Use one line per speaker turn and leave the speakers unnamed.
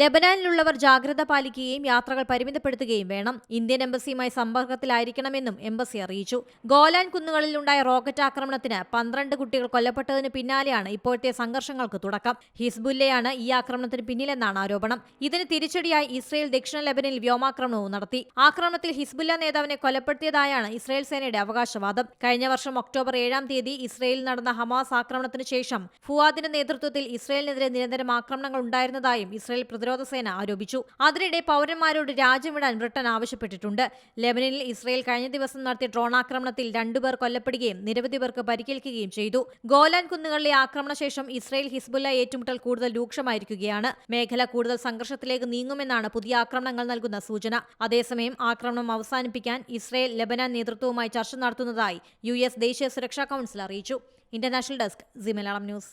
ലെബനാനിലുള്ളവർ ജാഗ്രത പാലിക്കുകയും യാത്രകൾ പരിമിതപ്പെടുത്തുകയും വേണം. ഇന്ത്യൻ എംബസിയുമായി സമ്പർക്കത്തിലായിരിക്കണമെന്നും എംബസി അറിയിച്ചു. ഗോലാൻ കുന്നുകളിലുണ്ടായ റോക്കറ്റ് ആക്രമണത്തിന് പന്ത്രണ്ട് കുട്ടികൾ കൊല്ലപ്പെട്ടതിന് പിന്നാലെയാണ് ഇപ്പോഴത്തെ സംഘർഷങ്ങൾക്ക് തുടക്കം. ഹിസ്ബുല്ലയാണ് ഈ ആക്രമണത്തിന് പിന്നിലെന്നാണ് ആരോപണം. ഇതിന് തിരിച്ചടിയായി ഇസ്രയേൽ ദക്ഷിണ ലെബനിൽ വ്യോമാക്രമണവും നടത്തി. ആക്രമണത്തിൽ ഹിസ്ബുല്ല നേതാവിനെ കൊലപ്പെടുത്തിയതായാണ് ഇസ്രയേൽ സേനയുടെ അവകാശവാദം. കഴിഞ്ഞ വർഷം ഒക്ടോബർ ഏഴാം തീയതി ഇസ്രയേലിൽ നടന്ന ഹമാസ് ആക്രമണത്തിന് ശേഷം ഫുവാദിന്റെ നേതൃത്വത്തിൽ ഇസ്രയേലിനെതിരെ നിരന്തരം ആക്രമണങ്ങൾ ഉണ്ടായിരുന്നതായും ഇസ്രയേൽ പ്രതിരോധ സേന ആരോപിച്ചു. അതിനിടെ പൗരന്മാരോട് രാജ്യം വിടാൻ ബ്രിട്ടൻ ആവശ്യപ്പെട്ടിട്ടുണ്ട്. ലെബനനിൽ ഇസ്രയേൽ കഴിഞ്ഞ ദിവസം നടത്തിയ ഡ്രോൺ ആക്രമണത്തിൽ രണ്ടുപേർ കൊല്ലപ്പെടുകയും നിരവധി പേർക്ക് പരിക്കേൽക്കുകയും ചെയ്തു. ഗോലാൻ കുന്നുകളിലെ ആക്രമണശേഷം ഇസ്രയേൽ ഹിസ്ബുല്ല ഏറ്റുമുട്ടൽ കൂടുതൽ രൂക്ഷമായിരിക്കുകയാണ്. മേഖല കൂടുതൽ സംഘർഷത്തിലേക്ക് നീങ്ങുമെന്നാണ് പുതിയ ആക്രമണങ്ങൾ നൽകുന്ന സൂചന. അതേസമയം ആക്രമണം അവസാനിപ്പിക്കാൻ ഇസ്രയേൽ ലെബനൻ നേതൃത്വവുമായി ചർച്ച നടത്തുന്നതായി യു എസ് ദേശീയ സുരക്ഷാ കൗൺസിൽ അറിയിച്ചു. ഇന്റർനാഷണൽ ഡെസ്ക് ജിമലാളം ന്യൂസ്.